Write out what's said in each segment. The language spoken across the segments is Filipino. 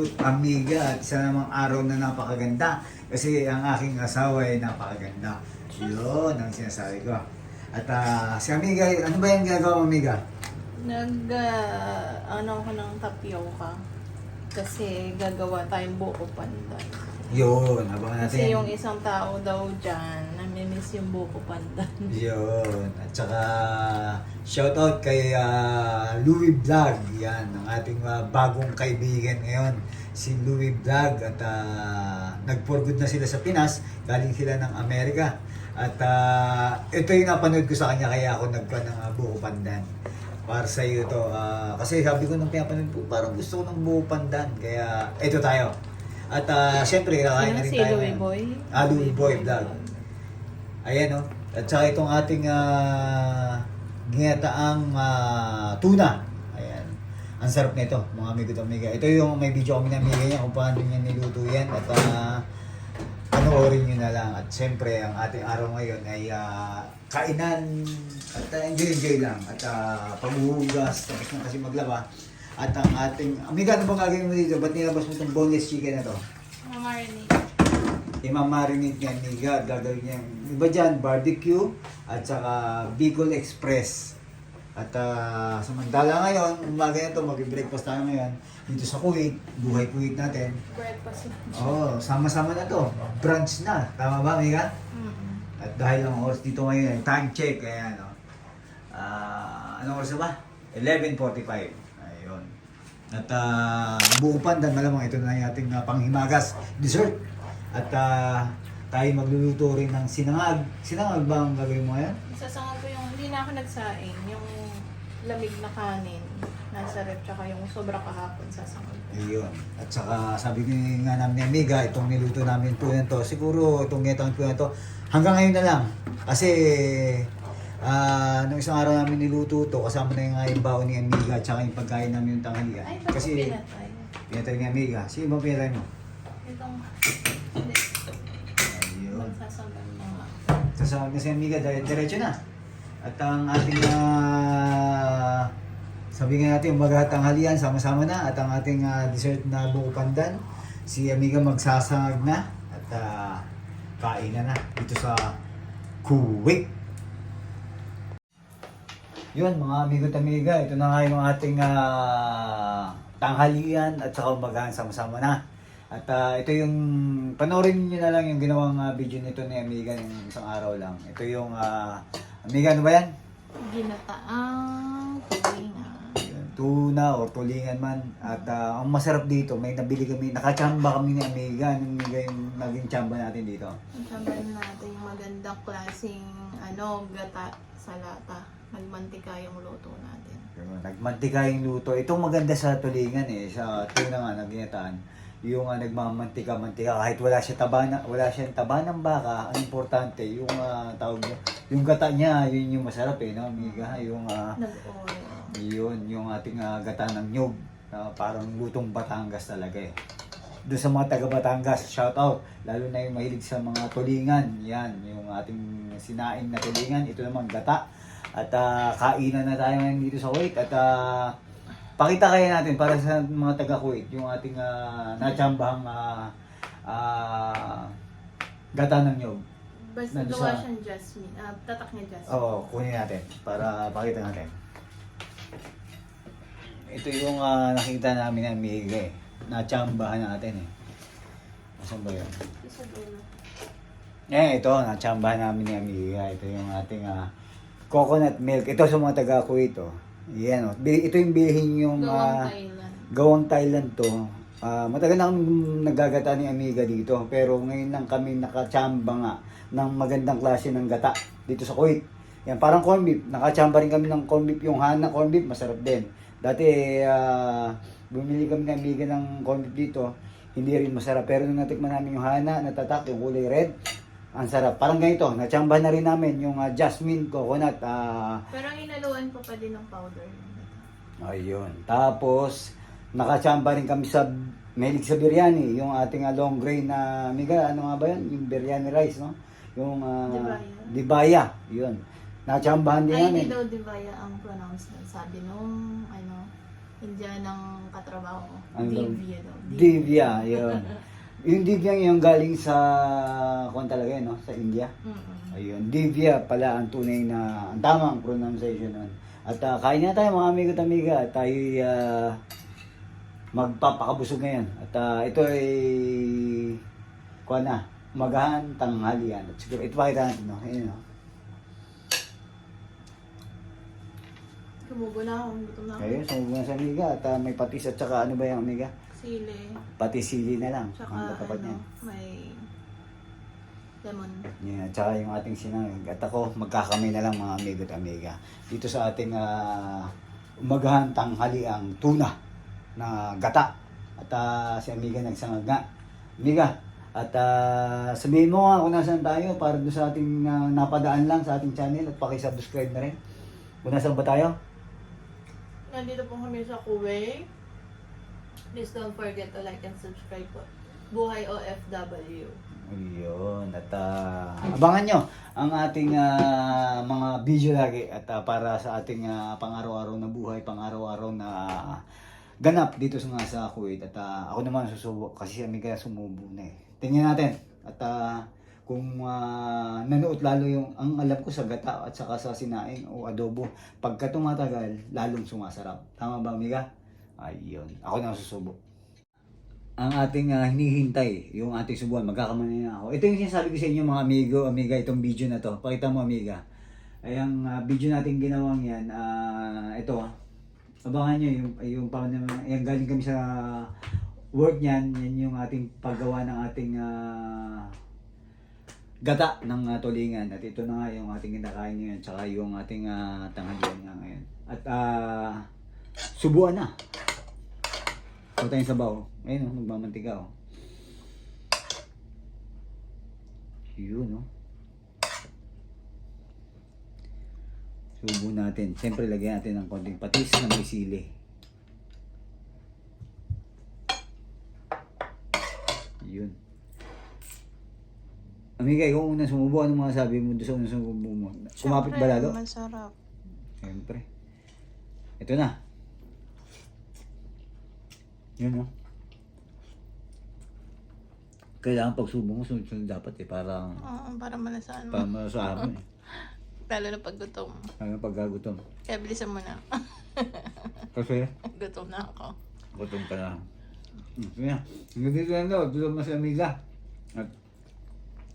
amigo, amiga at isa namang araw na napakaganda kasi ang aking asawa ay napakaganda. Yun ang sinasabi ko. At ah, si amiga, ano ba yung ginagawa mo amiga? Nag, ah, ano ako ng tapioca. Kasi gagawa tayong buko pandan. Yun, abangan natin. Kasi yung isang tao daw dyan, namimiss yung buko pandan. Yun. At saka, shoutout kay ah, Louie Vlog. Yan, ang ating ah, bagong kaibigan ngayon. Si Louie Vlog. At uh, nag-for good na sila sa Pinas. Galing sila ng Amerika. At ah, ito yung napanood ko sa kanya kaya ako nagpa ng uh, buko pandan. Para sa iyo to. Ah, kasi sabi ko nung pinapanood ko, parang gusto ko ng buko pandan. Kaya ito tayo. At ah, syempre, kakain na rin si tayo. Louie ngayon. Boy? Ah, Louie Boy Vlog. Ayan o. At saka itong ating uh, ginataang ah, tuna. Ayan. Ang sarap nito, mga amigo at amiga. Ito yung may video kami na amiga niya kung paano niya niluto yan. At uh, panoorin nyo na lang. At siyempre, ang ating araw ngayon ay ah, kainan at uh, enjoy-enjoy lang. At uh, paghuhugas, tapos na kasi maglaba. At ang ating, amiga, ano bang gagawin mo dito? Ba't nilabas mo itong boneless chicken na to? Mamarinate. imamarinate niya niga, gagawin niya. Iba dyan, barbecue at saka Bicol Express. At ah, samantala ngayon, umaga na to, mag-breakfast tayo ngayon dito sa Kuwait, buhay Kuwait natin. Breakfast. Oo, oh, sama-sama na to. Brunch na. Tama ba, Mika? Mm-mm. At dahil ang oras dito ngayon, time check, kaya ano. Ah, anong oras na ba? 11.45. Ayun. At uh, buo pandan, malamang ito na yung ating ah, panghimagas dessert. At ah, tayo magluluto rin ng sinangag. Sinangag ba ang gagawin mo ngayon? Isasangag ko yung, hindi na ako nagsaing, yung lamig na kanin. Nasa rep, tsaka yung sobra kahapon sasangag. Ayun. At saka sabi ko nga namin ni Amiga, itong niluto namin po yan to. Siguro itong getang po yan to. Hanggang ngayon na lang. Kasi ah nung isang araw namin niluto to, kasama na yung nga yung baon ni Amiga at saka yung pagkain namin yung tanghalian. Ay, bakit Kasi pinatay? pinatay ni Amiga. Sino ba pinatay mo? Itong, hindi, Ayun. Sasama na si Amiga, dire- diretso na. At ang ating ah, sabi nga natin, umaga at tanghalian, sama-sama na. At ang ating ah, dessert na buko pandan, si Amiga magsasangag na. At uh, kain na na dito sa Kuwait. Yun mga amigo at amiga, ito na nga yung ating ah, tanghalian at saka umagahan sama-sama na. At ah, ito yung, panoorin niyo na lang yung ginawang ah, video nito ni Amiga ng isang araw lang. Ito yung, ah, Amiga ano ba yan? Ginataang tulingan. Tuna or tulingan man. At ah, ang masarap dito, may nabili kami, nakachamba kami ni Amiga. Nung Amiga yung naging chamba natin dito. Sabihin natin yung magandang klaseng ano, gata sa lata. Nagmantika yung luto natin. Yung Nagmantika yung luto. Itong maganda sa tulingan eh, sa tuna nga na ginataan. Yung uh, nagmamantika-mantika kahit wala siya taba na, wala siyang taba ng baka, ang importante yung ah, tawag niya, yung gata niya, yun yung masarap eh, no, amiga, yung ah, Nag-oil. yun, yung ating ah, gata ng nyug. Ah, parang lutong Batangas talaga eh. Doon sa mga taga Batangas, shout out. Lalo na yung mahilig sa mga tulingan. Yan, yung ating sinaing na tulingan. Ito naman gata. At ah, kainan na tayo ngayon dito sa Kuwait. At ah, pakita kaya natin para sa mga taga Kuwait yung ating uh, nachambahang ah, ah, gata ng nyug. Basta gawa siyang jasmine. Ah, tatak niya jasmine. Oo, kunin natin para pakita natin. Ito yung ah, nakita namin ng Amiga eh. Nachambahan natin eh. Asan ba yun? Isa dulo. Eh, ito, nachambahan namin ni Amiga. Ito yung ating ah, coconut milk. Ito sa mga taga Kuwait oh. Yan oh. Ito yung bilhin yung Gawang ah, Thailand. gawang Thailand to. Ah, matagal na kami nagagata ni Amiga dito. Pero ngayon lang kami nakachamba nga ng magandang klase ng gata dito sa Kuwait. Yan, parang corned beef. Nakachamba rin kami ng corned beef. Yung Hana corned beef, masarap din. Dati, ah, bumili kami ng Amiga ng corned beef dito. Hindi rin masarap. Pero nung natikman namin yung Hana, natatak, yung kulay red, ang sarap. Parang ganito, nachamba na rin namin yung ah, jasmine coconut. ah, Pero ang inaluan ko pa din ng powder. Ayun. Tapos, nakachamba rin kami sa Melig sa biryani, yung ating ah, long grain na, amiga, ano nga ba yan? Yung biryani rice, no? Yung ah, Dibaya. dibaya, yun. Nachambahan din Ay, namin. hindi daw Divaya ang pronounce nun. Sabi nung, ano, India ng katrabaho ko. Ano daw? Divya daw. Divya, yun. yung Divya yung galing sa, kung talaga yun, no? sa India. Mm-mm. Ayun, Divya pala ang tunay na, ang tamang pronunciation nun. At ah, kain na tayo mga amigo at amiga at tayo uh, magpapakabusog ngayon. At ah, ito ay, kuha na, magahan, tanghalian. At siguro, ito pakita natin, no? Ayun, no? Tumubo na ako. Gutom na ako. Ayun, sumubog na sa amiga. At ah, may patis at saka ano ba yung amiga? Sili. Pati sili na lang. Tsaka ang katapat ano, niya. may lemon. Yeah, at saka yung ating sinangag. At ako, magkakamay na lang mga amigo at amiga. Dito sa ating uh, umagahan tanghali ang tuna na gata. At ah, si amiga nagsangag nga. Amiga, at ah, sabihin mo nga kung nasaan tayo para doon sa ating ah, napadaan lang sa ating channel at pakisubscribe na rin. Kung nasaan ba tayo? Nandito po kami sa Kuwait. Please don't forget to like and subscribe po. Buhay OFW. Ayun, at ah, abangan nyo ang ating ah, mga video lagi at ah, para sa ating ah, pang-araw-araw na buhay, pang-araw-araw na ganap dito sa nga sa Kuwait. At ah, ako naman susubo kasi kami kaya sumubo na eh. Tingnan natin at ah, kung ah, nanood lalo yung ang alam ko sa gata at saka sa sinaing o adobo pagka tumatagal lalong sumasarap tama ba amiga ayun ako na ang susubo ang ating ah, hinihintay, yung ating subuan, magkakamali na ako. Ito yung sinasabi ko sa inyo mga amigo, amiga, itong video na to. Pakita mo amiga. Ay, ang ah, video natin ginawang yan, ah, ito, ah. abangan nyo yung, yung pa yan galing kami sa work niyan, yan yung ating paggawa ng ating ah, gata ng ah, tulingan. At ito na nga yung ating kinakain ngayon, tsaka yung ating uh, tanghalian nga ngayon. At ah, subuan na. Ito tayong sabaw. Ayun, oh, nagmamantika, oh. Yun, oh. Subo natin. Siyempre, lagyan natin ng konting patis na may sili. Yun. Amiga, ikaw una sumubo. Ano mga sabi mo doon sa unang sumubo mo? Kumapit ba lalo? Masarap. Siyempre. Ito na. Yun, no? Kailangan pagsubong mo, sunod-sunod dapat eh, para, Oo, para malasaan mo. para masasabi mo eh. Lalo na pag gutom. Hanggang pagkagutom. Kaya bilisan mo na. Kasi, gutom na ako. gutom ka na. Sige na. Hanggang dito lang daw, dito mas amiga. At,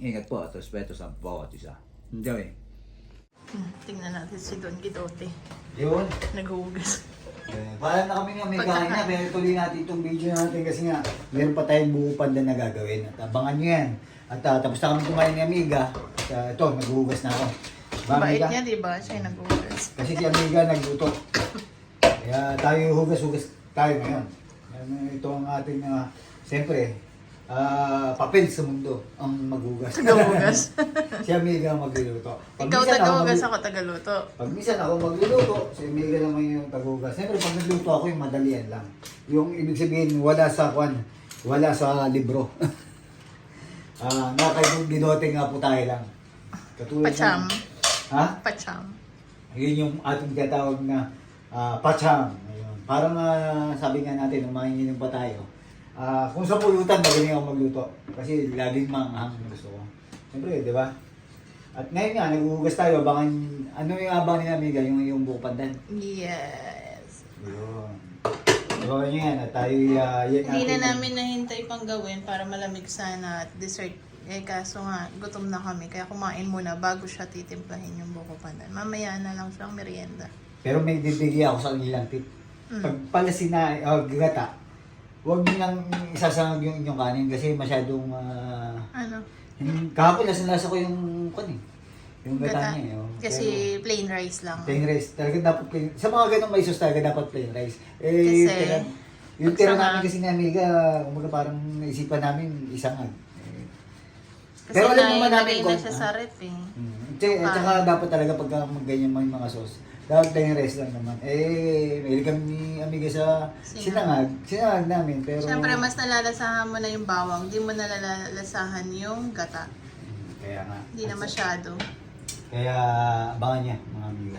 ingat po at respeto sa bawat isa. Enjoy. Hmm, tingnan natin si Don Gidote. Yun. Naghuhugas. Parang na kami nga may kain na, pero tuloy natin itong video natin kasi nga meron pa tayong buo panda na gagawin. At abangan nyo yan. At ah, tapos na kami kumain ni Amiga. At ah, ito, naghuhugas na ako. Ba, Bait Amiga? niya, di ba? Siya yung naghuhugas. Kasi si Amiga nagluto. Kaya tayo hugas-hugas tayo ngayon. Yan, ito ang ating, uh, siyempre, ah, papel sa mundo ang maghugas. Naghuhugas. si Amiga ang magluluto. Pag Ikaw minsan ako tagahugas ako tagaluto. pag minsan ako magluluto, si Amiga naman yung tagugas. Siyempre, pag nagluto ako, yung madalian lang. Yung ibig sabihin, wala sa kwan, wala sa libro. Ah, uh, binote nga po tayo lang. Katulad Pacham. ng- Ha? Pacham. Yun yung ating tinatawag na ah, pacham. Ayun. Parang ah, sabi nga natin, manginginom pa tayo, ah, kung sa pulutan, magaling ako magluto. Kasi laging manghang ang gusto ko. Siyempre, di ba? At ngayon nga, naghuhugas tayo, abangan, ano yung abang ni Amiga, yung, yung buko pandan. Yes. Yun. Nyo yan, at tayo, uh, yan Hindi na namin nahintay pang gawin para malamig sana at dessert. Eh kaso nga, gutom na kami. Kaya kumain muna bago siya titimplahin yung buko pandan. Mamaya na lang siyang merienda. Pero may bibigyan ako sa kanilang tip. Mm. Pag pala sina, o gata, huwag nyo lang isasangag yung inyong kanin kasi masyadong, ah, Ano? Yung- Kahapon nasa-lasa ko yung eh. Yung gata niya eh. oh. Kasi Pero, plain rice lang. plain rice. Talaga dapat plain. Sa mga ganong may sauce talaga dapat plain rice. Eh, Kasi, tira, yung pag tira sa- namin kasi ni Amiga, kumbaga parang naisipan namin isang ag. Eh, Kasi Pero alam naman nailagay namin na kung- siya sa ref eh. mm, Tsaka, at saka dapat talaga pagka ganyan may mga sauce, dapat plain rice lang naman. Eh, may kami ni Amiga sa Sinangag. sinangag. Namin, pero... Siyempre, mas nalalasahan mo na yung bawang. Hindi mo nalalasahan yung gata. Kaya nga. Hindi na masyado. Kaya abangan niya mga amigo.